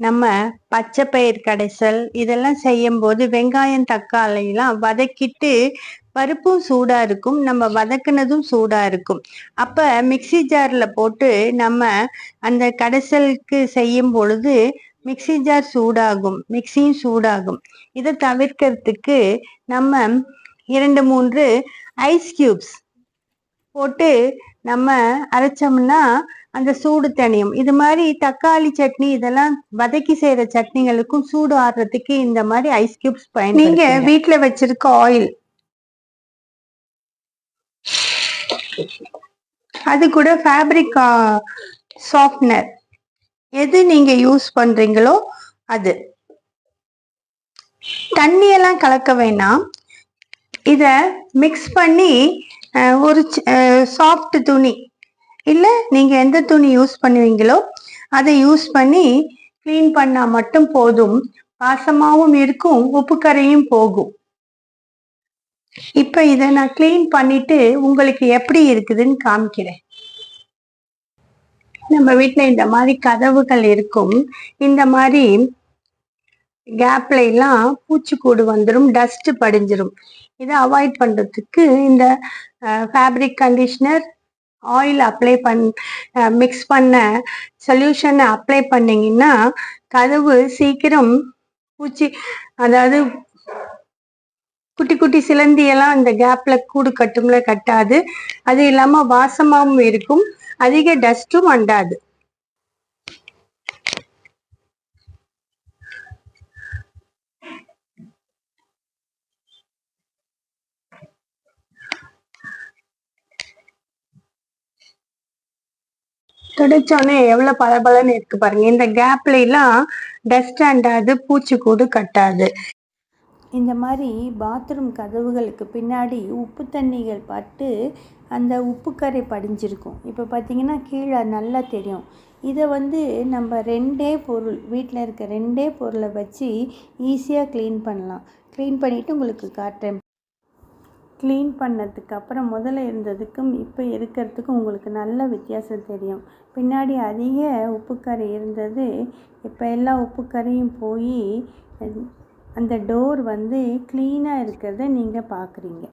நம்ம பச்சை பயிர் கடைசல் இதெல்லாம் செய்யும்போது வெங்காயம் தக்காளிலாம் வதக்கிட்டு பருப்பும் சூடா இருக்கும். நம்ம வதக்குனதும் சூடா இருக்கும். அப்ப மிக்ஸி ஜார்ல போட்டு நம்ம அந்த கடைசலுக்கு செய்யும் பொழுது மிக்ஸி ஜார் சூடாகும். மிக்ஸியும் சூடாகும். இதை தவிர்க்கிறதுக்கு நம்ம இரண்டு மூன்று ஐஸ் கியூப்ஸ் போட்டு நம்ம அரைச்சோம்னா அந்த சூடு தணியும். இது மாதிரி தக்காளி சட்னி இதெல்லாம் வதக்கி செய்யற சட்னிகளுக்கும் சூடு ஆடுறதுக்கு இந்த மாதிரி ஐஸ் கியூப்ஸ் பயன் நீங்க வீட்ல வச்சிருக்க ஆயில் அது கூட ஃபேப்ரிக் சாஃப்ட்னர் எது நீங்க யூஸ் பண்றீங்களோ அது. தண்ணியெல்லாம் கலக்க வேணாம். இத மிக்ஸ் பண்ணி ஒரு சாஃப்ட் துணி. இல்ல நீங்க எந்த துணி யூஸ் பண்ணுவீங்களோ அதை யூஸ் பண்ணி க்ளீன் பண்ணா மட்டும் போதும். பாசமாகவும் இருக்கும் உப்பு கரையும் போகும். இப்ப இதை நான் க்ளீன் பண்ணிட்டு உங்களுக்கு எப்படி இருக்குதுன்னு காமிக்கிறேன். நம்ம வீட்ல இந்த மாதிரி கதவுகள் இருக்கும். இந்த மாதிரி கேப்ல எல்லாம் பூச்சிக்கூடு வந்துடும் டஸ்ட் படிஞ்சிரும். இதை அவாய்ட் பண்றதுக்கு இந்த ஃபேப்ரிக் கண்டிஷனர் ஆயில் அப்ளை பண் மிக்ஸ் பண்ண சொல்யூஷனை அப்ளை பண்ணிங்கன்னா கதவு சீக்கிரம் பூச்சி அதாவது குட்டி குட்டி சிலந்தியெல்லாம் அந்த கேப்பில் கூடு கட்டும்ல கட்டாது. அது இல்லாமல் வாசமாகவும் இருக்கும். அதிக டஸ்ட்டும் அண்டாது துடைச்சோடனே எவ்வளவு பளபளன்னு இருக்கு பாருங்க. இந்த கேப்ல எல்லாம் டஸ்ட் அண்டாது பூச்சிக்கூடு கட்டாது. இந்த மாதிரி பாத்ரூம் கதவுகளுக்கு பின்னாடி உப்பு தண்ணிகள் பட்டு அந்த உப்புக்கரை படிஞ்சிருக்கும். இப்போ பார்த்தீங்கன்னா கீழே நல்லா தெரியும். இதை வந்து நம்ம ரெண்டே பொருள் வீட்டில் இருக்க ரெண்டே பொருளை வச்சு ஈஸியாக க்ளீன் பண்ணலாம். க்ளீன் பண்ணிவிட்டு உங்களுக்கு காட்டுறேன். க்ளீன் பண்ணதுக்கு அப்புறம் முதல்ல இருந்ததுக்கும் இப்போ இருக்கிறதுக்கும் உங்களுக்கு நல்ல வித்தியாசம் தெரியும். பின்னாடி அதிக உப்புக்கறி இருந்தது. இப்போ எல்லா உப்புக்கரையும் போய் அந்த டோர் வந்து க்ளீனாக இருக்கிறத நீங்கள் பார்க்குறீங்க